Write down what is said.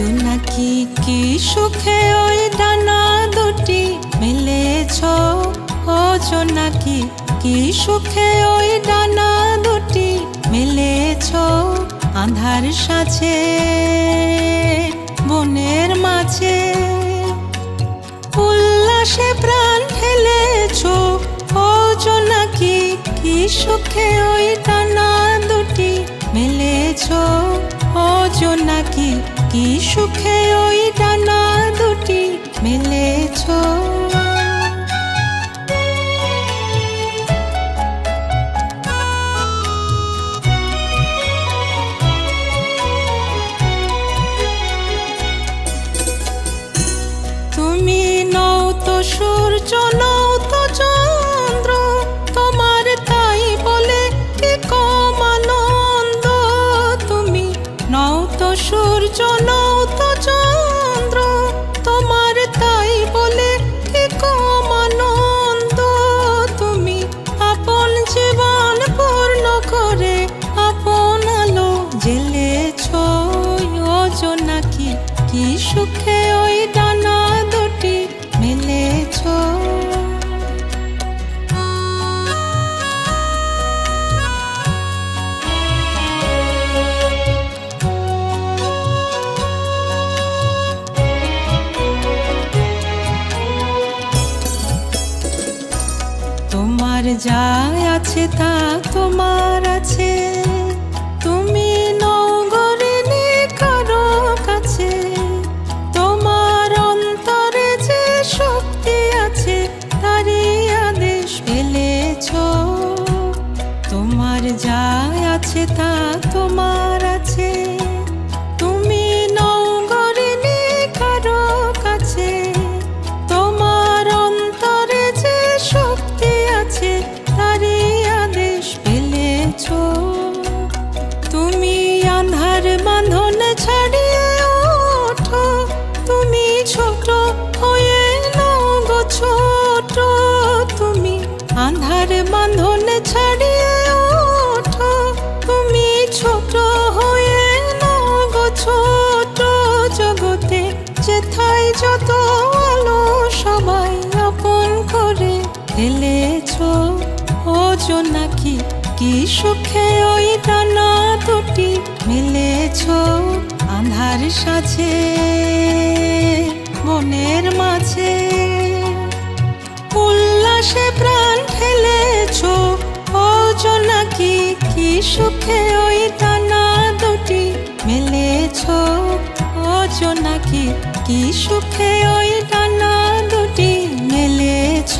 নাকি কি সুখে ওই ডানা দুটি মেলেছ? ও নাকি কি সুখে ওই ডানা দুটি মেলেছ? আধার সাথে বনের মাঝে। উল্লাসে প্রাণ ঢেলেছ ও নাকি কি সুখে ওই ডানা দুটি মেলেছ? ও নাকি কি সুখে ওই ডানা দুটি মেলেছ। কি সুখে ওই ডানা দুটি মেলেছ? তোমার যা আছে তা তোমার তোমার যা আছে তা যেথায় যত আলো সবাই আপন করে ফেলেছ ও নাকি কি সুখে ওই ডানা দুটি মেলেছ আন্ধার সাথে মনের মাঝে। উল্লাসে প্রাণ ঠেলেছ ও নাকি কি সুখে ওই ডানা দুটি মেলেছ। ও নাকি কি সুখে ওই ডানা দুটি মেলেছ?